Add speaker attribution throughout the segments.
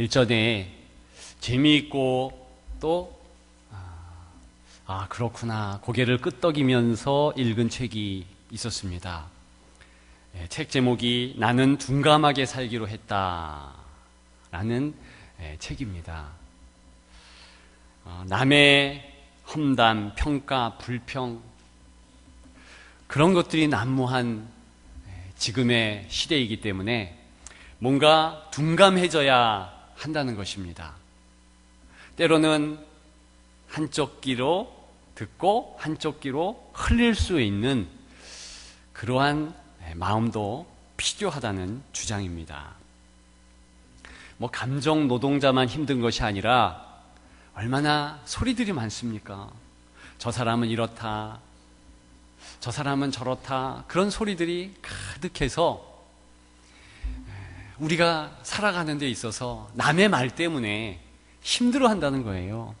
Speaker 1: 일전에 재미있고 또 아, 그렇구나. 고개를 끄덕이면서 읽은 책이 있었습니다. 예, 책 제목이 나는 둔감하게 살기로 했다. 라는 예, 책입니다. 어, 남의 험담, 평가, 불평, 그런 것들이 난무한 예, 지금의 시대이기 때문에 뭔가 둔감해져야 한다는 것입니다. 때로는 한쪽 귀로 듣고 한쪽 귀로 흘릴 수 있는 그러한 마음도 필요하다는 주장입니다. 뭐 감정 노동자만 힘든 것이 아니라 얼마나 소리들이 많습니까? 저 사람은 이렇다. 저 사람은 저렇다. 그런 소리들이 가득해서 우리가 살아가는 데 있어서 남의 말 때문에 힘들어 한다는 거예요.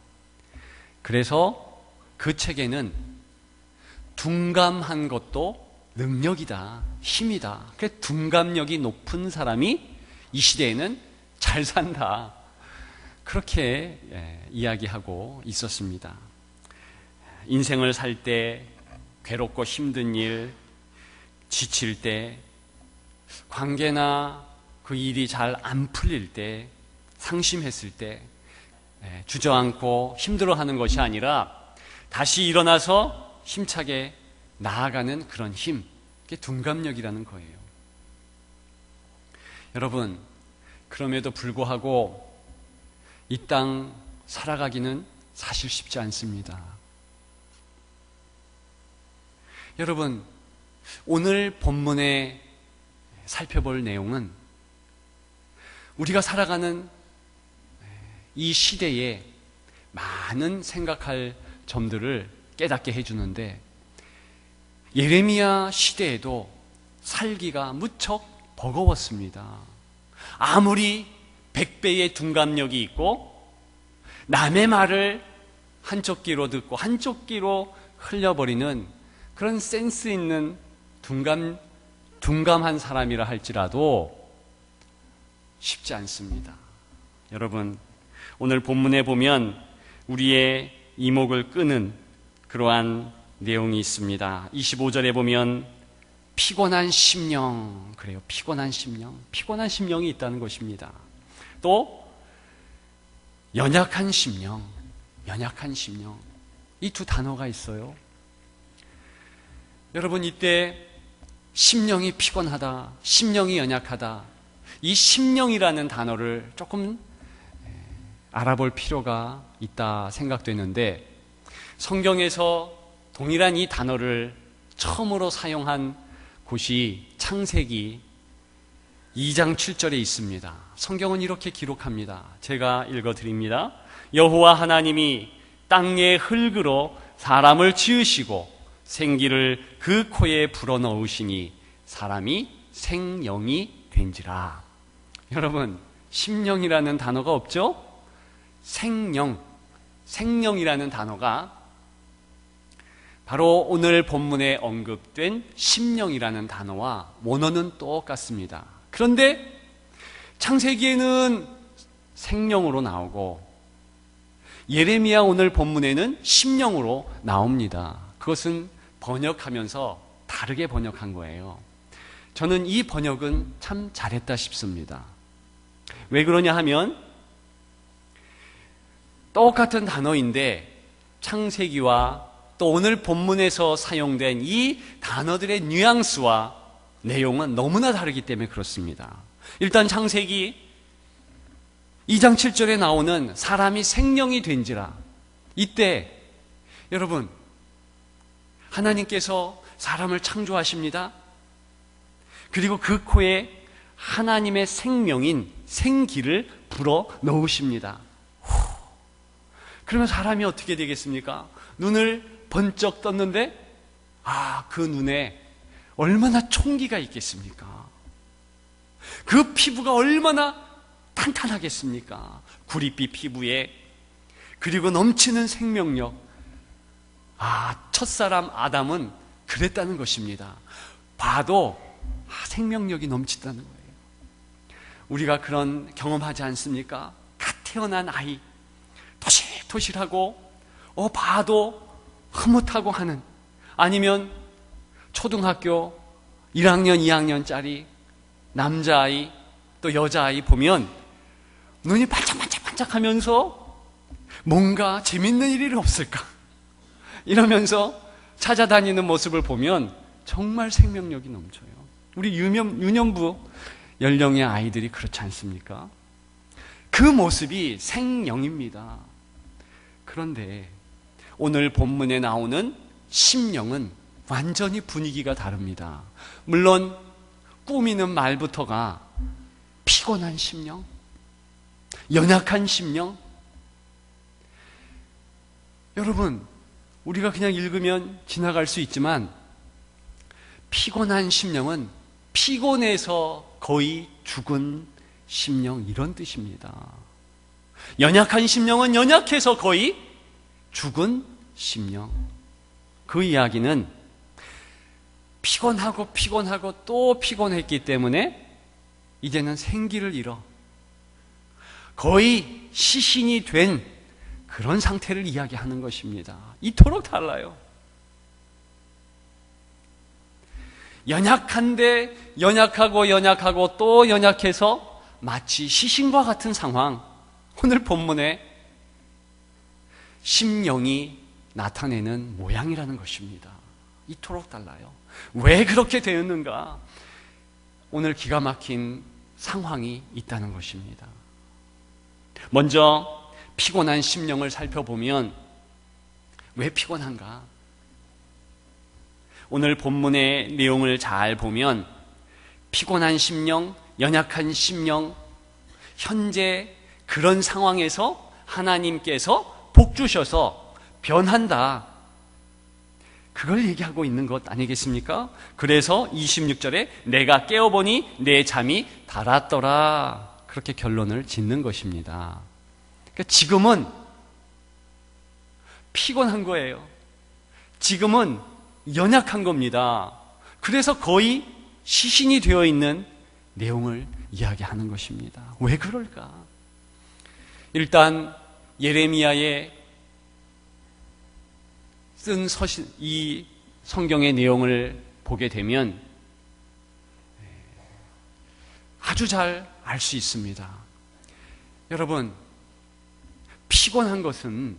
Speaker 1: 그래서 그 책에는 둔감한 것도 능력이다, 힘이다. 그 둔감력이 높은 사람이 이 시대에는 잘 산다. 그렇게 예, 이야기하고 있었습니다. 인생을 살 때 괴롭고 힘든 일, 지칠 때, 관계나 그 일이 잘 안 풀릴 때, 상심했을 때, 예, 주저앉고 힘들어하는 것이 아니라 다시 일어나서 힘차게 나아가는 그런 힘, 그게 둔감력이라는 거예요. 여러분, 그럼에도 불구하고 이 땅 살아가기는 사실 쉽지 않습니다. 여러분, 오늘 본문에 살펴볼 내용은 우리가 살아가는 이 시대에 많은 생각할 점들을 깨닫게 해주는데 예레미야 시대에도 살기가 무척 버거웠습니다. 아무리 백배의 둔감력이 있고 남의 말을 한쪽 귀로 듣고 한쪽 귀로 흘려버리는 그런 센스 있는 둔감, 둔감한 사람이라 할지라도 쉽지 않습니다. 여러분, 오늘 본문에 보면 우리의 이목을 끄는 그러한 내용이 있습니다. 25절에 보면 피곤한 심령, 그래요. 피곤한 심령. 피곤한 심령이 있다는 것입니다. 또, 연약한 심령, 연약한 심령. 이 두 단어가 있어요. 여러분, 이때 심령이 피곤하다, 심령이 연약하다. 이 심령이라는 단어를 조금 알아볼 필요가 있다 생각되는데 성경에서 동일한 이 단어를 처음으로 사용한 곳이 창세기 2장 7절에 있습니다. 성경은 이렇게 기록합니다. 제가 읽어 드립니다. 여호와 하나님이 땅의 흙으로 사람을 지으시고 생기를 그 코에 불어 넣으시니 사람이 생령이 된지라. 여러분, 심령이라는 단어가 없죠? 생령, 생령이라는 단어가 바로 오늘 본문에 언급된 심령이라는 단어와 원어는 똑같습니다. 그런데 창세기에는 생령으로 나오고 예레미야 오늘 본문에는 심령으로 나옵니다. 그것은 번역하면서 다르게 번역한 거예요. 저는 이 번역은 참 잘했다 싶습니다. 왜 그러냐 하면 똑같은 단어인데 창세기와 또 오늘 본문에서 사용된 이 단어들의 뉘앙스와 내용은 너무나 다르기 때문에 그렇습니다. 일단 창세기 2장 7절에 나오는 사람이 생명이 된지라 이때 여러분 하나님께서 사람을 창조하십니다. 그리고 그 코에 하나님의 생명인 생기를 불어 넣으십니다. 그러면 사람이 어떻게 되겠습니까? 눈을 번쩍 떴는데, 아, 그 눈에 얼마나 총기가 있겠습니까? 그 피부가 얼마나 탄탄하겠습니까? 구릿빛 피부에, 그리고 넘치는 생명력. 아, 첫사람 아담은 그랬다는 것입니다. 봐도 아, 생명력이 넘친다는 거예요. 우리가 그런 경험하지 않습니까? 갓 태어난 아이, 토실토실하고, 어, 봐도 흐뭇하고 하는, 아니면 초등학교 1학년, 2학년짜리 남자아이, 또 여자아이 보면 눈이 반짝반짝반짝 하면서 뭔가 재밌는 일이 없을까? 이러면서 찾아다니는 모습을 보면 정말 생명력이 넘쳐요. 우리 유년, 유년부 연령의 아이들이 그렇지 않습니까? 그 모습이 생령입니다. 그런데 오늘 본문에 나오는 심령은 완전히 분위기가 다릅니다. 물론 꾸미는 말부터가 피곤한 심령, 연약한 심령. 여러분, 우리가 그냥 읽으면 지나갈 수 있지만 피곤한 심령은 피곤해서 거의 죽은 심령 이런 뜻입니다. 연약한 심령은 연약해서 거의 죽은 심령. 그 이야기는 피곤하고 피곤하고 또 피곤했기 때문에 이제는 생기를 잃어 거의 시신이 된 그런 상태를 이야기하는 것입니다. 이토록 달라요. 연약한데 연약하고 연약하고 또 연약해서 마치 시신과 같은 상황. 오늘 본문에 심령이 나타내는 모양이라는 것입니다. 이토록 달라요. 왜 그렇게 되었는가? 오늘 기가 막힌 상황이 있다는 것입니다. 먼저 피곤한 심령을 살펴보면 왜 피곤한가? 오늘 본문의 내용을 잘 보면 피곤한 심령, 연약한 심령, 현재 그런 상황에서 하나님께서 복 주셔서 변한다. 그걸 얘기하고 있는 것 아니겠습니까? 그래서 26절에 내가 깨어보니 내 잠이 달았더라. 그렇게 결론을 짓는 것입니다. 그러니까 지금은 피곤한 거예요. 지금은 연약한 겁니다. 그래서 거의 시신이 되어 있는 내용을 이야기하는 것입니다. 왜 그럴까? 일단 예레미야의 쓴 서신, 이 성경의 내용을 보게 되면 아주 잘 알 수 있습니다. 여러분, 피곤한 것은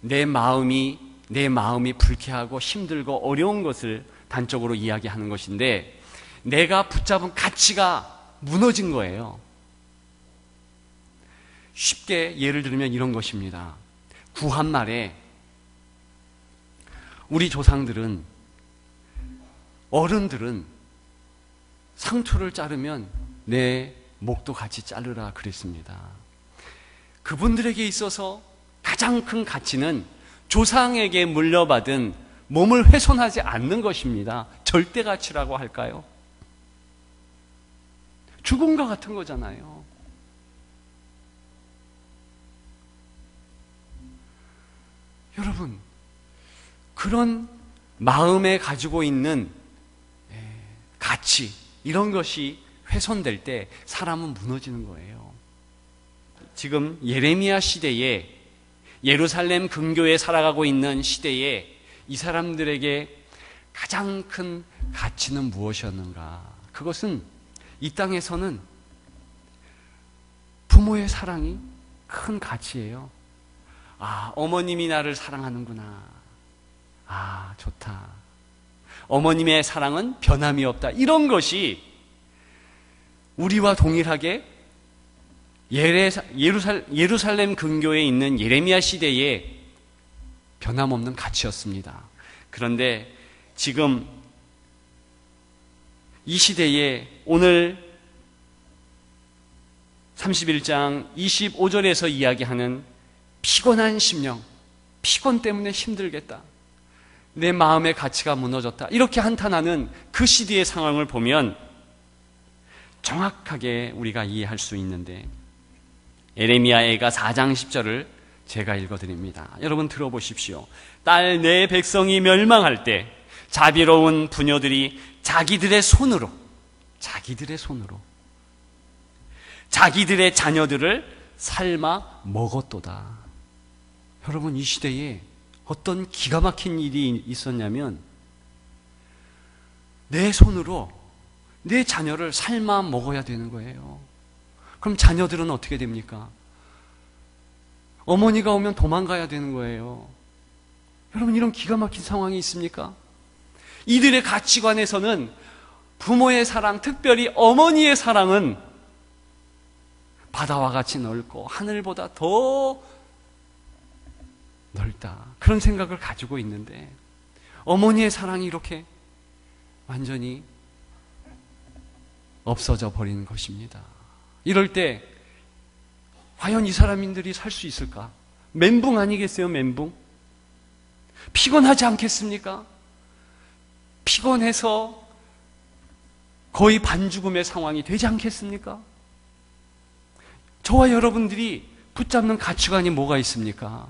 Speaker 1: 내 마음이, 내 마음이 불쾌하고 힘들고 어려운 것을 단적으로 이야기하는 것인데 내가 붙잡은 가치가 무너진 거예요. 쉽게 예를 들면 이런 것입니다. 구한 말에 우리 조상들은 어른들은 상투를 자르면 내 목도 같이 자르라 그랬습니다. 그분들에게 있어서 가장 큰 가치는 조상에게 물려받은 몸을 훼손하지 않는 것입니다. 절대 가치라고 할까요? 죽음과 같은 거잖아요. 여러분, 그런 마음에 가지고 있는 예, 가치, 이런 것이 훼손될 때 사람은 무너지는 거예요. 지금 예레미야 시대에 예루살렘 근교에 살아가고 있는 시대에 이 사람들에게 가장 큰 가치는 무엇이었는가? 그것은 이 땅에서는 부모의 사랑이 큰 가치예요. 아, 어머님이 나를 사랑하는구나. 아, 좋다. 어머님의 사랑은 변함이 없다. 이런 것이 우리와 동일하게 예루살렘 근교에 있는 예레미야 시대에 변함없는 가치였습니다. 그런데 지금 이 시대에 오늘 31장 25절에서 이야기하는 피곤한 심령, 피곤 때문에 힘들겠다. 내 마음의 가치가 무너졌다. 이렇게 한탄하는 그 시대의 상황을 보면 정확하게 우리가 이해할 수 있는데 에레미야애가 4장 10절을 제가 읽어드립니다. 여러분 들어보십시오. 딸 내 백성이 멸망할 때 자비로운 부녀들이 자기들의 손으로 자기들의 손으로 자기들의 자녀들을 삶아 먹었도다. 여러분 이 시대에 어떤 기가 막힌 일이 있었냐면 내 손으로 내 자녀를 삶아 먹어야 되는 거예요. 그럼 자녀들은 어떻게 됩니까? 어머니가 오면 도망가야 되는 거예요. 여러분 이런 기가 막힌 상황이 있습니까? 이들의 가치관에서는 부모의 사랑, 특별히 어머니의 사랑은 바다와 같이 넓고 하늘보다 더 넓다. 그런 생각을 가지고 있는데 어머니의 사랑이 이렇게 완전히 없어져 버리는 것입니다. 이럴 때 과연 이 사람들이 살 수 있을까? 멘붕 아니겠어요, 멘붕? 피곤하지 않겠습니까? 피곤해서 거의 반죽음의 상황이 되지 않겠습니까? 저와 여러분들이 붙잡는 가치관이 뭐가 있습니까?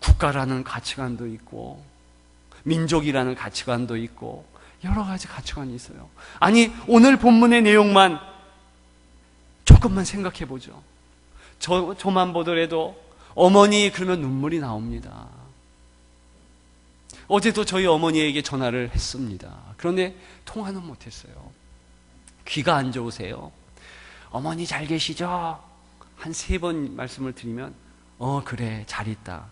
Speaker 1: 국가라는 가치관도 있고, 민족이라는 가치관도 있고, 여러 가지 가치관이 있어요. 아니, 오늘 본문의 내용만 조금만 생각해 보죠. 저, 저만 보더라도 어머니 그러면 눈물이 나옵니다. 어제도 저희 어머니에게 전화를 했습니다. 그런데 통화는 못했어요. 귀가 안 좋으세요. 어머니 잘 계시죠? 한 세 번 말씀을 드리면, 어, 그래, 잘 있다.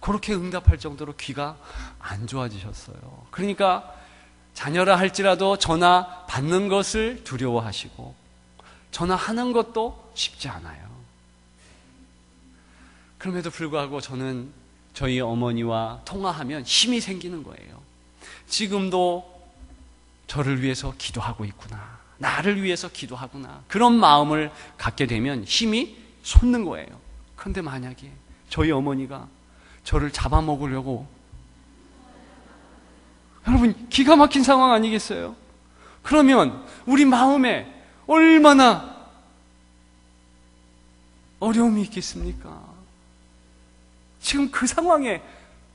Speaker 1: 그렇게 응답할 정도로 귀가 안 좋아지셨어요. 그러니까 자녀라 할지라도 전화 받는 것을 두려워하시고 전화하는 것도 쉽지 않아요. 그럼에도 불구하고 저는 저희 어머니와 통화하면 힘이 생기는 거예요. 지금도 저를 위해서 기도하고 있구나. 나를 위해서 기도하구나. 그런 마음을 갖게 되면 힘이 솟는 거예요. 그런데 만약에 저희 어머니가 저를 잡아먹으려고 여러분 기가 막힌 상황 아니겠어요? 그러면 우리 마음에 얼마나 어려움이 있겠습니까? 지금 그 상황에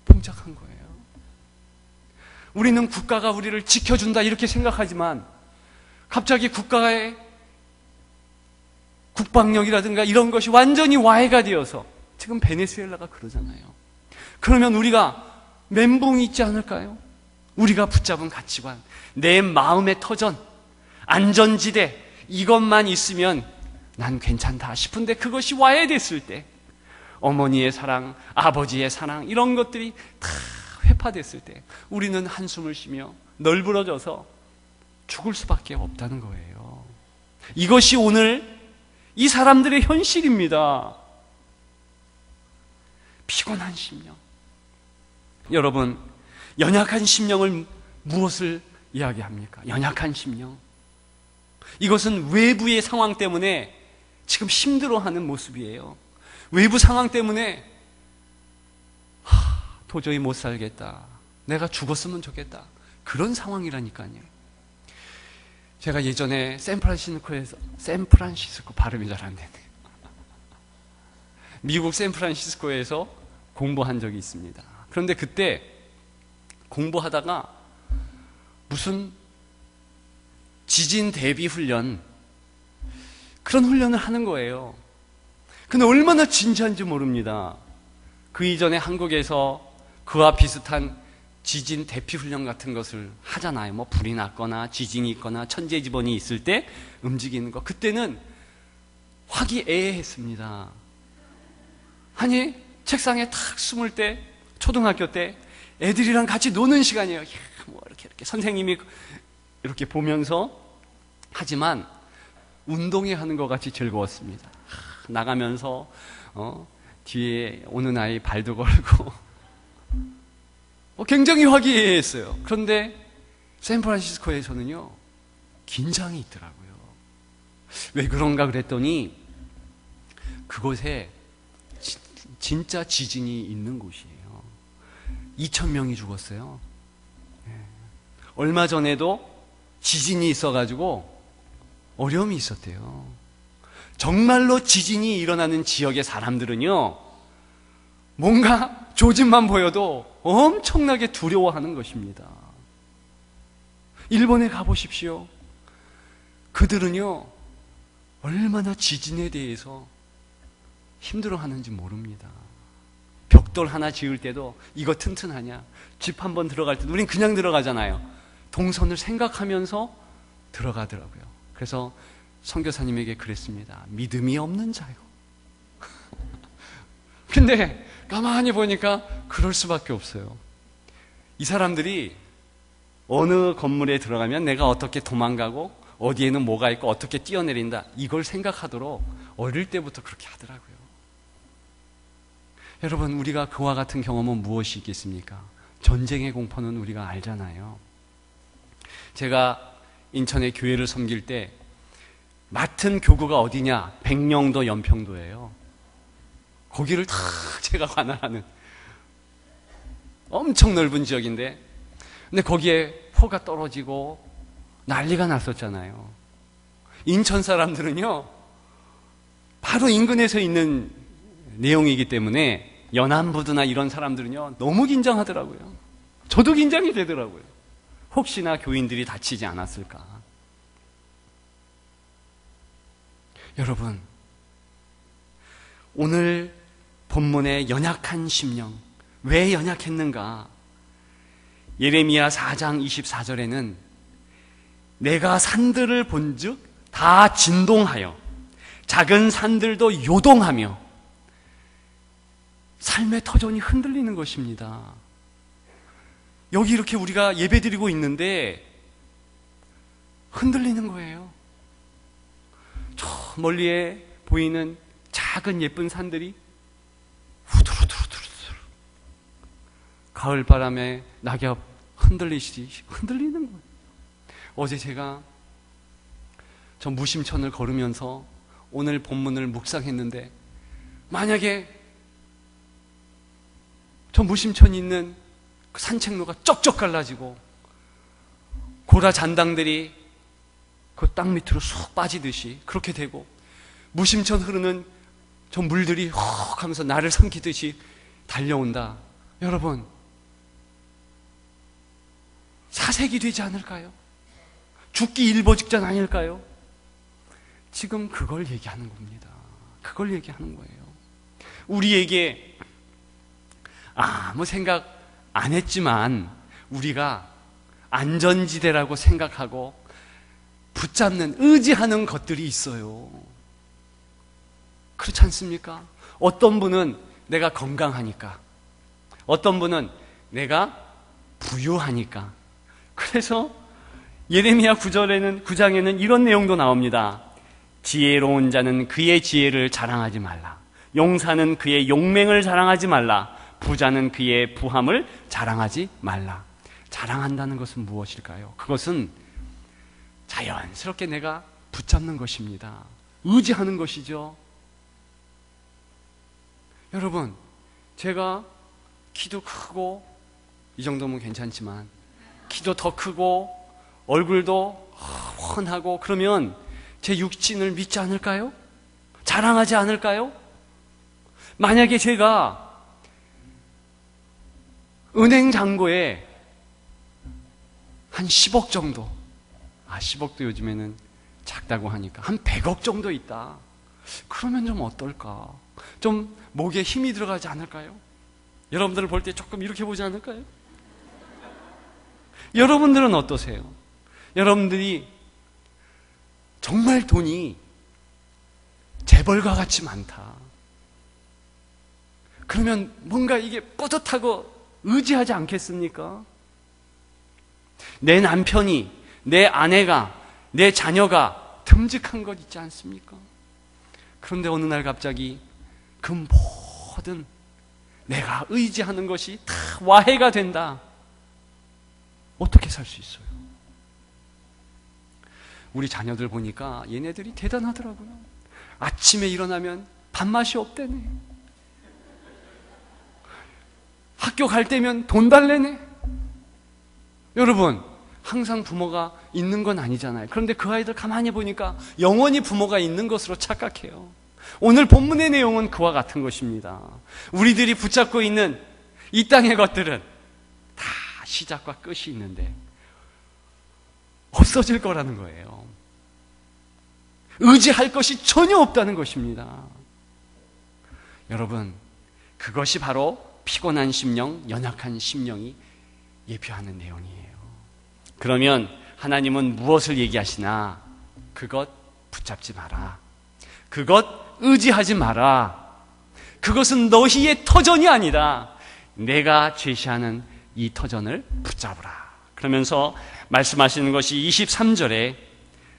Speaker 1: 봉착한 거예요. 우리는 국가가 우리를 지켜준다 이렇게 생각하지만 갑자기 국가의 국방력이라든가 이런 것이 완전히 와해가 되어서 지금 베네수엘라가 그러잖아요. 그러면 우리가 멘붕이 있지 않을까요? 우리가 붙잡은 가치관, 내 마음의 터전, 안전지대, 이것만 있으면 난 괜찮다 싶은데 그것이 와해됐을 때, 어머니의 사랑, 아버지의 사랑, 이런 것들이 다 회파됐을 때, 우리는 한숨을 쉬며 널브러져서 죽을 수밖에 없다는 거예요. 이것이 오늘 이 사람들의 현실입니다. 피곤한 심령. 여러분, 연약한 심령을 무엇을 이야기합니까? 연약한 심령. 이것은 외부의 상황 때문에 지금 힘들어하는 모습이에요. 외부 상황 때문에 하, 도저히 못 살겠다. 내가 죽었으면 좋겠다. 그런 상황이라니까요. 제가 예전에 샌프란시스코에서 샌프란시스코 발음이 잘 안 되네. 미국 샌프란시스코에서 공부한 적이 있습니다. 그런데 그때 공부하다가 무슨 지진 대비 훈련 그런 훈련을 하는 거예요. 근데 얼마나 진지한지 모릅니다. 그 이전에 한국에서 그와 비슷한 지진 대피 훈련 같은 것을 하잖아요. 뭐 불이 났거나 지진이 있거나 천재 지변이 있을 때 움직이는 거. 그때는 화기애애했습니다. 아니 책상에 탁 숨을 때 초등학교 때 애들이랑 같이 노는 시간이에요. 뭐 이렇게 이렇게 선생님이 이렇게 보면서 하지만 운동회 하는 것 같이 즐거웠습니다. 나가면서 어, 뒤에 오는 아이 발도 걸고 어, 굉장히 화기애애했어요. 그런데 샌프란시스코에서는요 긴장이 있더라고요. 왜 그런가 그랬더니 그곳에 지, 진짜 지진이 있는 곳이에요. 2천 명이 죽었어요. 예. 얼마 전에도 지진이 있어가지고 어려움이 있었대요. 정말로 지진이 일어나는 지역의 사람들은요, 뭔가 조짐만 보여도 엄청나게 두려워하는 것입니다. 일본에 가보십시오. 그들은요, 얼마나 지진에 대해서 힘들어 하는지 모릅니다. 벽돌 하나 지을 때도 이거 튼튼하냐? 집 한 번 들어갈 때도 우린 그냥 들어가잖아요. 동선을 생각하면서 들어가더라고요. 그래서 선교사님에게 그랬습니다. 믿음이 없는 자요. 근데 가만히 보니까 그럴 수밖에 없어요. 이 사람들이 어느 건물에 들어가면 내가 어떻게 도망가고 어디에는 뭐가 있고 어떻게 뛰어내린다 이걸 생각하도록 어릴 때부터 그렇게 하더라고요. 여러분 우리가 그와 같은 경험은 무엇이 있겠습니까? 전쟁의 공포는 우리가 알잖아요. 제가 인천의 교회를 섬길 때 맡은 교구가 어디냐? 백령도 연평도예요. 거기를 다 제가 관할하는 엄청 넓은 지역인데 근데 거기에 포가 떨어지고 난리가 났었잖아요. 인천 사람들은요, 바로 인근에서 있는 내용이기 때문에 연안부두나 이런 사람들은요, 너무 긴장하더라고요. 저도 긴장이 되더라고요. 혹시나 교인들이 다치지 않았을까. 여러분, 오늘 본문의 연약한 심령, 왜 연약했는가? 예레미야 4장 24절에는 내가 산들을 본즉 다 진동하여 작은 산들도 요동하며 삶의 터전이 흔들리는 것입니다. 여기 이렇게 우리가 예배 드리고 있는데 흔들리는 거예요. 저 멀리에 보이는 작은 예쁜 산들이 후두루두루두루 가을 바람에 낙엽 흔들리시지 흔들리는 거예요. 어제 제가 저 무심천을 걸으면서 오늘 본문을 묵상했는데 만약에 저 무심천 있는 그 산책로가 쩍쩍 갈라지고 고라 잔당들이 그 땅 밑으로 쑥 빠지듯이 그렇게 되고 무심천 흐르는 저 물들이 헉 하면서 나를 삼키듯이 달려온다. 여러분, 사색이 되지 않을까요? 죽기 일보 직전 아닐까요? 지금 그걸 얘기하는 겁니다. 그걸 얘기하는 거예요. 우리에게 아무 생각 안 했지만 우리가 안전지대라고 생각하고 붙잡는 의지하는 것들이 있어요. 그렇지 않습니까? 어떤 분은 내가 건강하니까, 어떤 분은 내가 부유하니까. 그래서 예레미야 9절에는 9장에는 이런 내용도 나옵니다. 지혜로운 자는 그의 지혜를 자랑하지 말라. 용사는 그의 용맹을 자랑하지 말라. 부자는 그의 부함을 자랑하지 말라. 자랑한다는 것은 무엇일까요? 그것은 자연스럽게 내가 붙잡는 것입니다. 의지하는 것이죠. 여러분, 제가 키도 크고 이 정도면 괜찮지만 키도 더 크고 얼굴도 훤하고 그러면 제 육신을 믿지 않을까요? 자랑하지 않을까요? 만약에 제가 은행 잔고에 한 10억 정도, 아, 10억도 요즘에는 작다고 하니까 한 100억 정도 있다. 그러면 좀 어떨까? 좀 목에 힘이 들어가지 않을까요? 여러분들을 볼 때 조금 이렇게 보지 않을까요? 여러분들은 어떠세요? 여러분들이 정말 돈이 재벌과 같이 많다. 그러면 뭔가 이게 뿌듯하고 의지하지 않겠습니까? 내 남편이, 내 아내가, 내 자녀가 듬직한 것 있지 않습니까? 그런데 어느 날 갑자기 그 모든 내가 의지하는 것이 다 와해가 된다. 어떻게 살 수 있어요? 우리 자녀들 보니까 얘네들이 대단하더라고요. 아침에 일어나면 밥맛이 없대네. 학교 갈 때면 돈 달래네. 여러분, 항상 부모가 있는 건 아니잖아요. 그런데 그 아이들 가만히 보니까 영원히 부모가 있는 것으로 착각해요. 오늘 본문의 내용은 그와 같은 것입니다. 우리들이 붙잡고 있는 이 땅의 것들은 다 시작과 끝이 있는데 없어질 거라는 거예요. 의지할 것이 전혀 없다는 것입니다. 여러분, 그것이 바로 피곤한 심령, 연약한 심령이 예표하는 내용이에요. 그러면 하나님은 무엇을 얘기하시나? 그것 붙잡지 마라. 그것 의지하지 마라. 그것은 너희의 터전이 아니다. 내가 제시하는 이 터전을 붙잡으라. 그러면서 말씀하시는 것이 23절에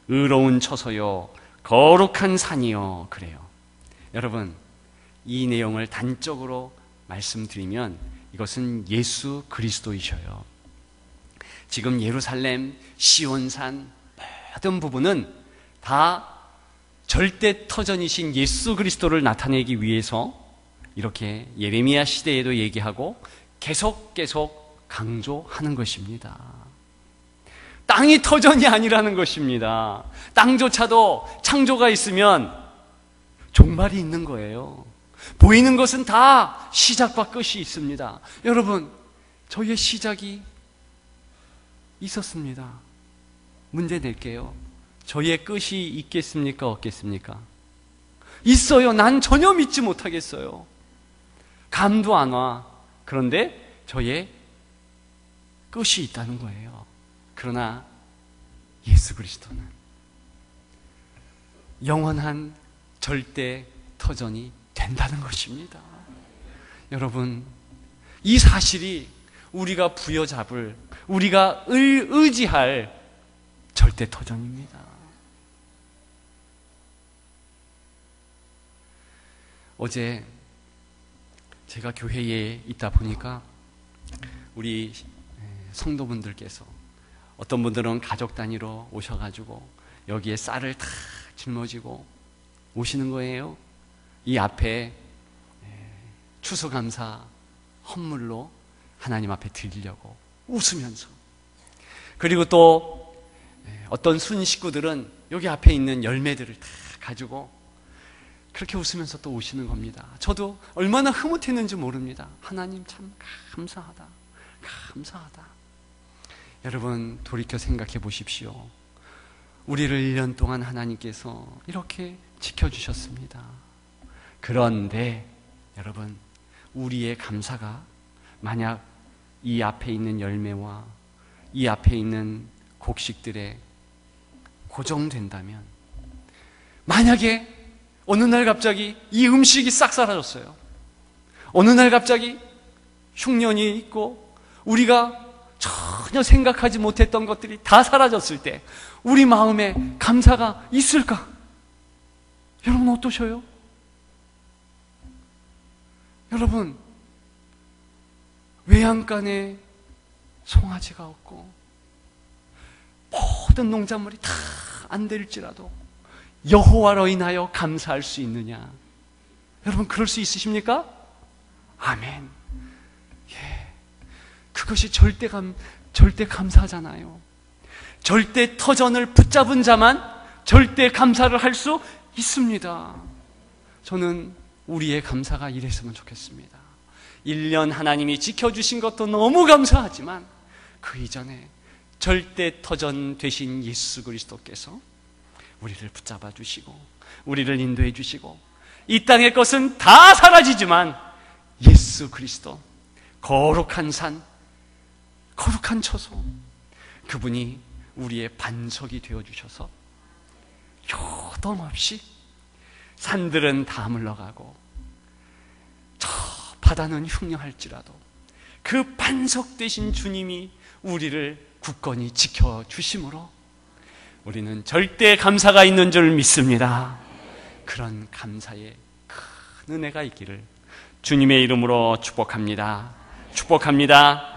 Speaker 1: 의로운 처소요, 거룩한 산이요. 그래요. 여러분, 이 내용을 단적으로 말씀드리면 이것은 예수 그리스도이셔요. 지금 예루살렘, 시온산 모든 부분은 다 절대 터전이신 예수 그리스도를 나타내기 위해서 이렇게 예레미야 시대에도 얘기하고 계속 계속 강조하는 것입니다. 땅이 터전이 아니라는 것입니다. 땅조차도 창조가 있으면 종말이 있는 거예요. 보이는 것은 다 시작과 끝이 있습니다. 여러분, 저희의 시작이 있었습니다. 문제 낼게요. 저희의 끝이 있겠습니까? 없겠습니까? 있어요. 난 전혀 믿지 못하겠어요. 감도 안 와. 그런데 저의 끝이 있다는 거예요. 그러나 예수 그리스도는 영원한 절대 터전이 된다는 것입니다. 여러분, 이 사실이 우리가 부여잡을, 우리가 의지할 절대 터전입니다. 어제 제가 교회에 있다 보니까 우리 성도분들께서 어떤 분들은 가족 단위로 오셔가지고 여기에 쌀을 다 짊어지고 오시는 거예요. 이 앞에 추수감사 헌물로 하나님 앞에 드리려고 웃으면서 그리고 또 어떤 순 식구들은 여기 앞에 있는 열매들을 다 가지고 그렇게 웃으면서 또 오시는 겁니다. 저도 얼마나 흐뭇했는지 모릅니다. 하나님 참 감사하다. 감사하다. 여러분 돌이켜 생각해 보십시오. 우리를 1년 동안 하나님께서 이렇게 지켜주셨습니다. 그런데 여러분 우리의 감사가 만약 이 앞에 있는 열매와 이 앞에 있는 곡식들에 고정된다면 만약에 어느 날 갑자기 이 음식이 싹 사라졌어요. 어느 날 갑자기 흉년이 있고 우리가 전혀 생각하지 못했던 것들이 다 사라졌을 때 우리 마음에 감사가 있을까? 여러분 어떠셔요? 여러분 외양간에 송아지가 없고 모든 농작물이 다 안 될지라도 여호와로 인하여 감사할 수 있느냐? 여러분 그럴 수 있으십니까? 아멘. 예. 그것이 절대 감 절대 감사잖아요. 절대 터전을 붙잡은 자만 절대 감사를 할 수 있습니다. 저는 우리의 감사가 이랬으면 좋겠습니다. 1년 하나님이 지켜주신 것도 너무 감사하지만 그 이전에 절대 터전 되신 예수 그리스도께서 우리를 붙잡아 주시고 우리를 인도해 주시고 이 땅의 것은 다 사라지지만 예수 그리스도 거룩한 산 거룩한 처소 그분이 우리의 반석이 되어 주셔서 요동 없이 산들은 다 물러가고 저 바다는 흉령할지라도 그 반석 되신 주님이 우리를 굳건히 지켜 주심으로 우리는 절대 감사가 있는 줄 믿습니다. 그런 감사의 큰 은혜가 있기를 주님의 이름으로 축복합니다. 축복합니다.